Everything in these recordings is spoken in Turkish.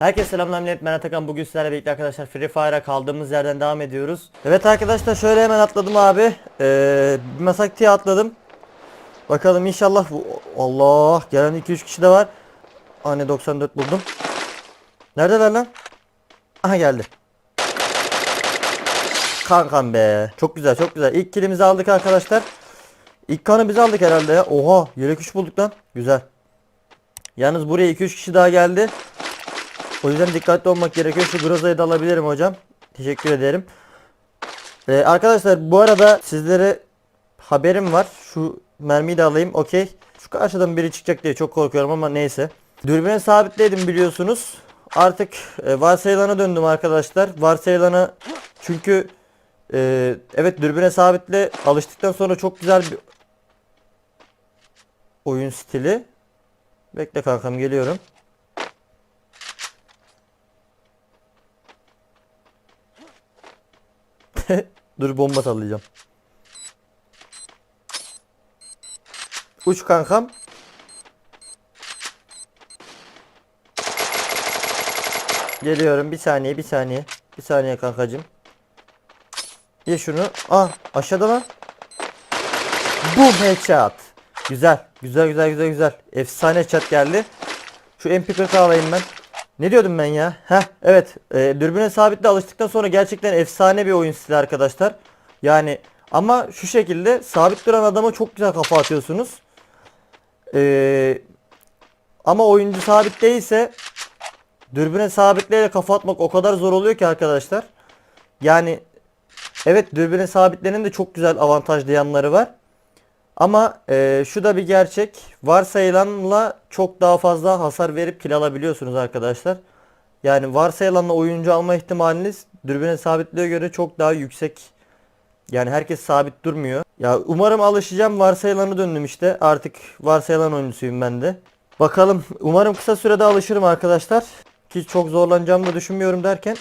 Herkese selamlar millet. Ben Atakan. Bugün sizlerle birlikte arkadaşlar Free Fire'a kaldığımız yerden devam ediyoruz. Evet arkadaşlar şöyle hemen atladım abi. Ee, masaktiye atladım. Bakalım inşallah Allah gelen 2-3 kişi de var. Hani 94 buldum. Neredeler lan? Aha geldi. Kankam be. Çok güzel çok güzel. İlk kilimizi aldık arkadaşlar. İlk kanı biz aldık herhalde ya. Oha yelek 3 bulduk lan. Güzel. Yalnız buraya 2-3 kişi daha geldi o yüzden dikkatli olmak gerekiyor. Şu Groza'yı da alabilirim hocam. Teşekkür ederim. Ee, arkadaşlar bu arada sizlere haberim var. Şu mermiyi de alayım. Okey. Şu karşıdan biri çıkacak diye çok korkuyorum ama neyse. Dürbüne sabitledim biliyorsunuz. Artık e, varsayılana döndüm arkadaşlar. Varsayılana çünkü e, evet dürbüne sabitle alıştıktan sonra çok güzel bir oyun stili. Bekle kankam geliyorum. Dur bomba sallayacağım. Uç kankam. Geliyorum bir saniye bir saniye. Bir saniye kankacım. Ye şunu. Ah aşağıda lan. Boom headshot. Güzel. Güzel güzel güzel güzel. Efsane headshot geldi. Şu MP40 alayım ben. Ne diyordum ben ya? Heh evet. E, dürbüne sabitle alıştıktan sonra gerçekten efsane bir oyun stili arkadaşlar. Yani ama şu şekilde sabit duran adama çok güzel kafa atıyorsunuz. E, ama oyuncu sabit değilse dürbüne sabitleyerek kafa atmak o kadar zor oluyor ki arkadaşlar. Yani evet dürbüne sabitlerin de çok güzel avantajlı yanları var. Ama e, şu da bir gerçek. Varsayılanla çok daha fazla hasar verip kill alabiliyorsunuz arkadaşlar. Yani varsayılanla oyuncu alma ihtimaliniz dürbüne sabitliğe göre çok daha yüksek. Yani herkes sabit durmuyor. Ya umarım alışacağım. Varsayılanı döndüm işte. Artık varsayılan oyuncusuyum ben de. Bakalım. Umarım kısa sürede alışırım arkadaşlar. Ki çok zorlanacağımı da düşünmüyorum derken.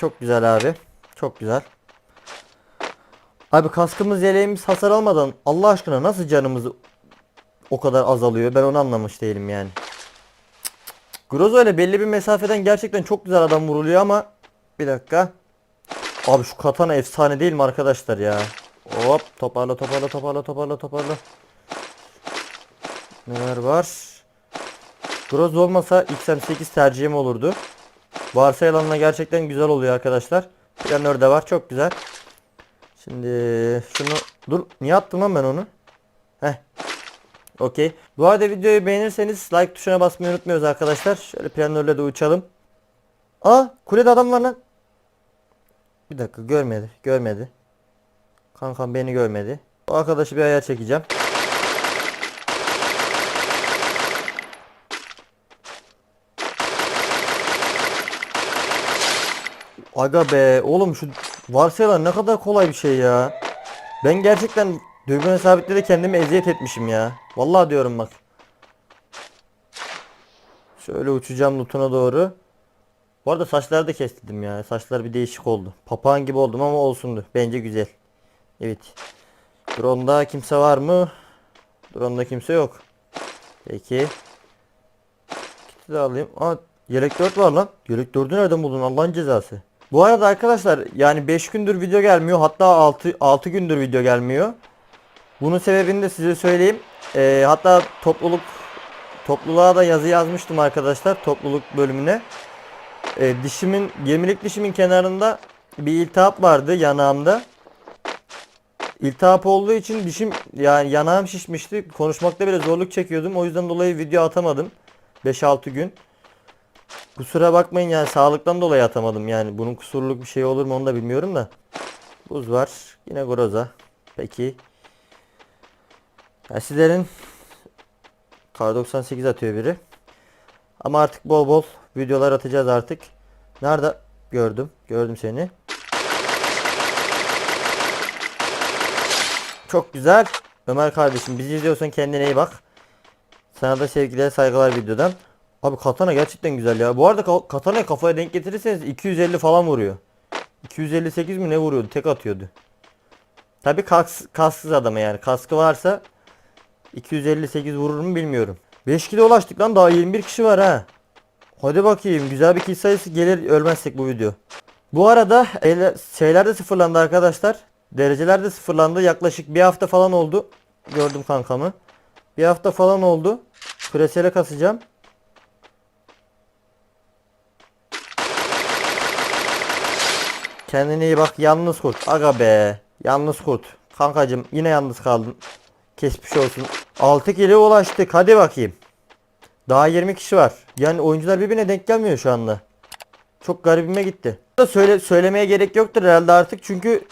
Çok güzel abi. Çok güzel. Abi kaskımız yeleğimiz hasar almadan Allah aşkına nasıl canımız o kadar azalıyor ben onu anlamış değilim yani. Grozo ile belli bir mesafeden gerçekten çok güzel adam vuruluyor ama bir dakika. Abi şu katana efsane değil mi arkadaşlar ya? Hop toparla toparla toparla toparla toparla. Neler var? Grozo olmasa XM8 tercihim olurdu. Varsayılanla gerçekten güzel oluyor arkadaşlar. Planör de var çok güzel. Şimdi şunu dur niye attım lan ben onu? Heh. Okey. Bu arada videoyu beğenirseniz like tuşuna basmayı unutmuyoruz arkadaşlar. Şöyle planörle de uçalım. Aa kulede adam var lan. Bir dakika görmedi. Görmedi. Kankam beni görmedi. O arkadaşı bir ayar çekeceğim. Aga be oğlum şu varsayılan ne kadar kolay bir şey ya. Ben gerçekten dürbün sabitlede kendimi eziyet etmişim ya. Vallahi diyorum bak. Şöyle uçacağım lootuna doğru. Bu arada saçları da kestirdim ya. Saçlar bir değişik oldu. Papağan gibi oldum ama olsundu. Bence güzel. Evet. Drone'da kimse var mı? Drone'da kimse yok. Peki. Kiti de alayım. Aa yelek 4 var lan. Yelek 4'ü nereden buldun Allah'ın cezası. Bu arada arkadaşlar yani 5 gündür video gelmiyor. Hatta 6 6 gündür video gelmiyor. Bunun sebebini de size söyleyeyim. Ee, hatta topluluk topluluğa da yazı yazmıştım arkadaşlar topluluk bölümüne. Ee, dişimin 20'lik dişimin kenarında bir iltihap vardı yanağımda. İltihap olduğu için dişim yani yanağım şişmişti. Konuşmakta bile zorluk çekiyordum. O yüzden dolayı video atamadım. 5-6 gün. Kusura bakmayın yani sağlıktan dolayı atamadım yani. Bunun kusurluk bir şey olur mu onu da bilmiyorum da. Buz var. Yine groza. Peki. Ya sizlerin Kar 98 atıyor biri. Ama artık bol bol videolar atacağız artık. Nerede? Gördüm. Gördüm seni. Çok güzel. Ömer kardeşim bizi izliyorsan kendine iyi bak. Sana da sevgiler saygılar videodan. Abi katana gerçekten güzel ya. Bu arada ka- katanayı kafaya denk getirirseniz 250 falan vuruyor. 258 mi ne vuruyordu? Tek atıyordu. Tabi kas, kassız adamı yani. Kaskı varsa 258 vurur mu bilmiyorum. 5 kilo ulaştık lan daha 21 kişi var ha. Hadi bakayım güzel bir kill sayısı gelir ölmezsek bu video. Bu arada şeyler de sıfırlandı arkadaşlar. Dereceler de sıfırlandı. Yaklaşık bir hafta falan oldu. Gördüm kankamı. Bir hafta falan oldu. Presele kasacağım. Kendine iyi bak. Yalnız kurt. Aga be. Yalnız kurt. Kankacım yine yalnız kaldın. Kesmiş olsun. 6 kilo ulaştık. Hadi bakayım. Daha 20 kişi var. Yani oyuncular birbirine denk gelmiyor şu anda. Çok garibime gitti. Da söyle söylemeye gerek yoktur herhalde artık çünkü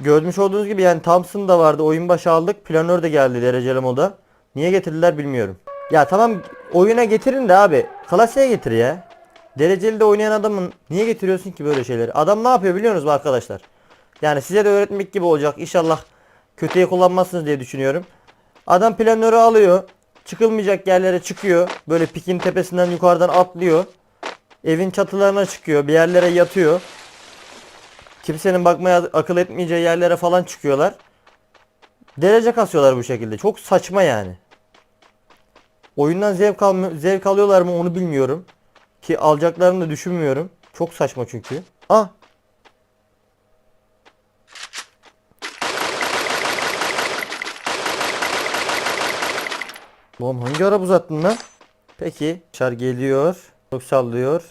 görmüş olduğunuz gibi yani Thompson da vardı. Oyun başı aldık. Planör de geldi dereceli moda. Niye getirdiler bilmiyorum. Ya tamam oyuna getirin de abi. Klasiğe getir ya. Dereceli de oynayan adamın niye getiriyorsun ki böyle şeyleri? Adam ne yapıyor biliyorsunuz mu arkadaşlar? Yani size de öğretmek gibi olacak. İnşallah kötüye kullanmazsınız diye düşünüyorum. Adam planörü alıyor. Çıkılmayacak yerlere çıkıyor. Böyle pikin tepesinden yukarıdan atlıyor. Evin çatılarına çıkıyor. Bir yerlere yatıyor. Kimsenin bakmaya akıl etmeyeceği yerlere falan çıkıyorlar. Derece kasıyorlar bu şekilde. Çok saçma yani. Oyundan zevk, almıyor, zevk alıyorlar mı onu bilmiyorum. Ki alacaklarını da düşünmüyorum. Çok saçma çünkü. Ah Oğlum hangi ara uzattın lan? Peki. Yaşar geliyor. Çok sallıyor.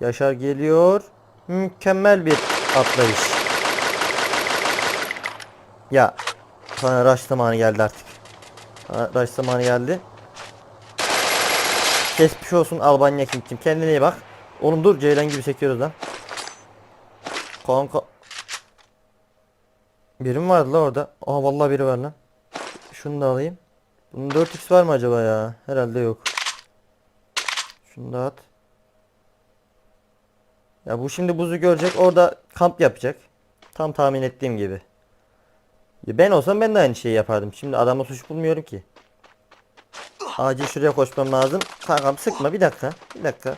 Yaşar geliyor. Mükemmel bir atlayış. Ya. Sana rush zamanı geldi artık. Rush zamanı geldi. Geçmiş olsun Albanya King'cim. Kendine iyi bak. Oğlum dur Ceylan gibi sekiyoruz lan. Kanka. Biri mi vardı la orada? Aa vallahi biri var lan. Şunu da alayım. Bunun 4x var mı acaba ya? Herhalde yok. Şunu da at. Ya bu şimdi buzu görecek. Orada kamp yapacak. Tam tahmin ettiğim gibi. Ya ben olsam ben de aynı şeyi yapardım. Şimdi adamla suç bulmuyorum ki. Acil şuraya koşmam lazım. Kankam sıkma bir dakika. Bir dakika.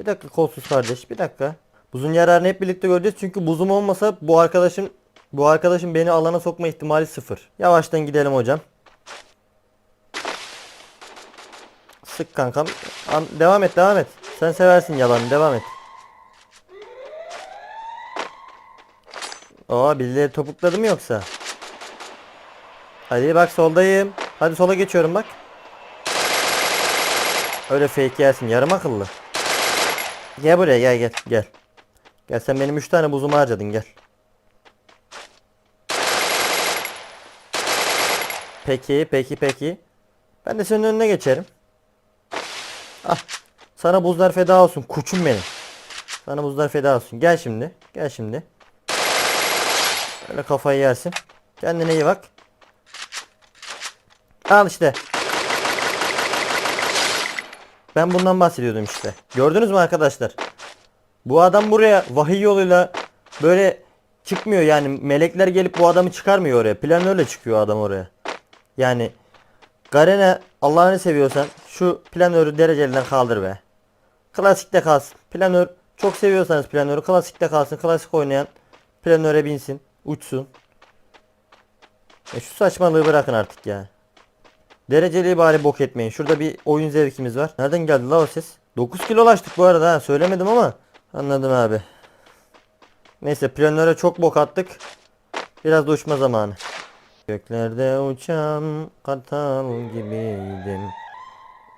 Bir dakika kolsuz kardeş. Bir dakika. Buzun yararını hep birlikte göreceğiz. Çünkü buzum olmasa bu arkadaşım bu arkadaşım beni alana sokma ihtimali sıfır. Yavaştan gidelim hocam. Sık kankam. An- devam et devam et. Sen seversin yalanı devam et. Aa birileri topukladı mı yoksa? Hadi bak soldayım. Hadi sola geçiyorum bak. Öyle fake yersin yarım akıllı. Gel buraya gel gel gel. Gel sen benim 3 tane buzumu harcadın gel. Peki peki peki. Ben de senin önüne geçerim. Ah. Sana buzlar feda olsun kuçum benim. Sana buzlar feda olsun. Gel şimdi. Gel şimdi. Öyle kafayı yersin. Kendine iyi bak. Al işte. Ben bundan bahsediyordum işte. Gördünüz mü arkadaşlar? Bu adam buraya vahiy yoluyla böyle çıkmıyor yani melekler gelip bu adamı çıkarmıyor oraya. Planörle çıkıyor adam oraya. Yani Garena Allah'ını seviyorsan şu planörü derecelinden kaldır be. Klasikte kalsın. Planör çok seviyorsanız planörü klasikte kalsın. Klasik oynayan planöre binsin. Uçsun. E şu saçmalığı bırakın artık ya. Dereceliği bari bok etmeyin. Şurada bir oyun zevkimiz var. Nereden geldi la o ses? 9 kilo ulaştık bu arada ha. Söylemedim ama. Anladım abi. Neyse planöre çok bok attık. Biraz da uçma zamanı. Göklerde uçan kartal gibiydim.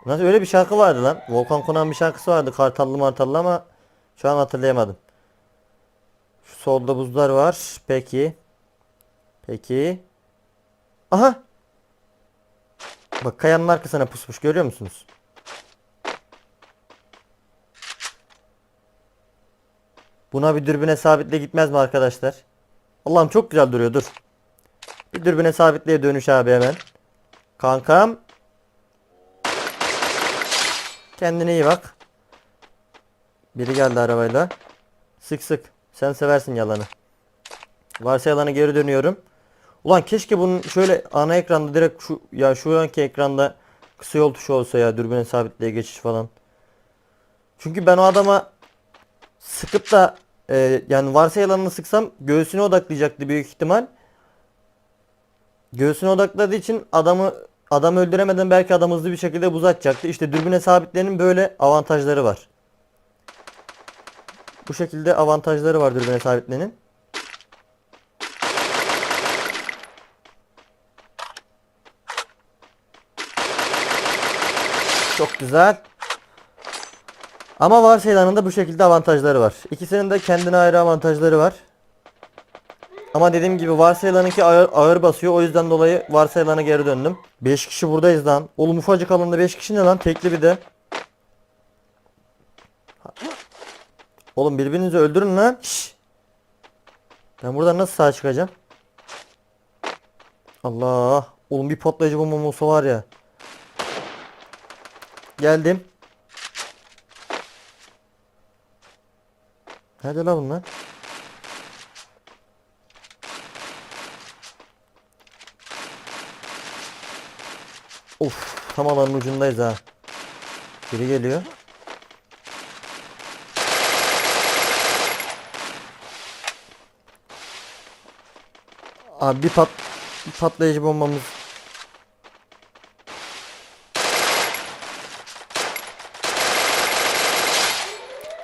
Nasıl öyle bir şarkı vardı lan? Volkan Konak'ın bir şarkısı vardı kartallı martallı ama şu an hatırlayamadım. Şu solda buzlar var. Peki. Peki. Aha. Bak kayanın arkasına pusmuş görüyor musunuz? Buna bir dürbüne sabitle gitmez mi arkadaşlar? Allah'ım çok güzel duruyor dur. Bir dürbüne sabitleye dönüş abi hemen. Kankam. Kendine iyi bak. Biri geldi arabayla. Sık sık. Sen seversin yalanı. Varsa yalanı geri dönüyorum. Ulan keşke bunun şöyle ana ekranda direkt şu ya şu anki ekranda kısa yol tuşu olsa ya dürbüne sabitleye geçiş falan. Çünkü ben o adama sıkıp da e, yani varsayılanını sıksam göğsüne odaklayacaktı büyük ihtimal. Göğsüne odakladığı için adamı adam öldüremeden belki adam hızlı bir şekilde buz atacaktı. İşte dürbüne sabitlerin böyle avantajları var. Bu şekilde avantajları var dürbüne sabitlenin. Çok güzel. Ama varsayılanın da bu şekilde avantajları var. İkisinin de kendine ayrı avantajları var. Ama dediğim gibi varsayılanınki ağır, ağır basıyor. O yüzden dolayı varsayılana geri döndüm. 5 kişi buradayız lan. Oğlum ufacık alanda 5 kişi ne lan? Tekli bir de. Oğlum birbirinizi öldürün lan. Şşş. Ben buradan nasıl sağ çıkacağım? Allah. Oğlum bir patlayıcı bombam olsa var ya. Geldim. Nerede la bunlar? Of, tam alanın ucundayız ha. Biri geliyor. Abi bir pat bir patlayıcı bombamız.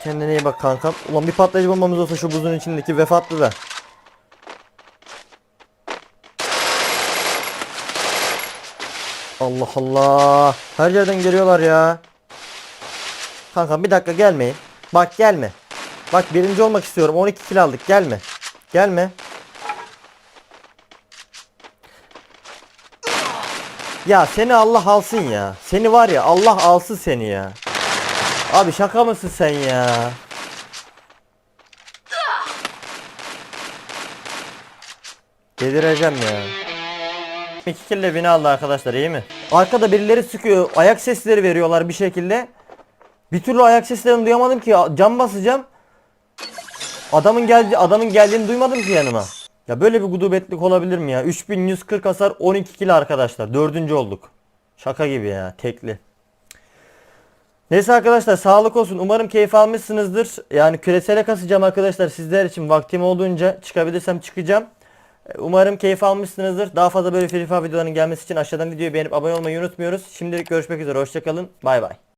Kendine iyi bak kankam. Ulan bir patlayıcı bombamız olsa şu buzun içindeki vefatlı da. Allah Allah. Her yerden geliyorlar ya. Kankam bir dakika gelmeyin. Bak gelme. Bak birinci olmak istiyorum. 12 kill aldık. Gelme. Gelme. Ya seni Allah alsın ya. Seni var ya Allah alsın seni ya. Abi şaka mısın sen ya? Delireceğim ya. İki kille beni aldı arkadaşlar iyi mi? Arkada birileri sıkıyor. Ayak sesleri veriyorlar bir şekilde. Bir türlü ayak seslerini duyamadım ki. Cam basacağım. Adamın geldi adamın geldiğini duymadım ki yanıma. Ya böyle bir gudubetlik olabilir mi ya? 3140 hasar 12 kill arkadaşlar. Dördüncü olduk. Şaka gibi ya tekli. Neyse arkadaşlar sağlık olsun. Umarım keyif almışsınızdır. Yani küresele kasacağım arkadaşlar sizler için. Vaktim olduğunca çıkabilirsem çıkacağım. E, Umarım keyif almışsınızdır. Daha fazla böyle Free Fire videolarının gelmesi için aşağıdan videoyu beğenip abone olmayı unutmuyoruz. Şimdilik görüşmek üzere. Hoşçakalın. Bay bay.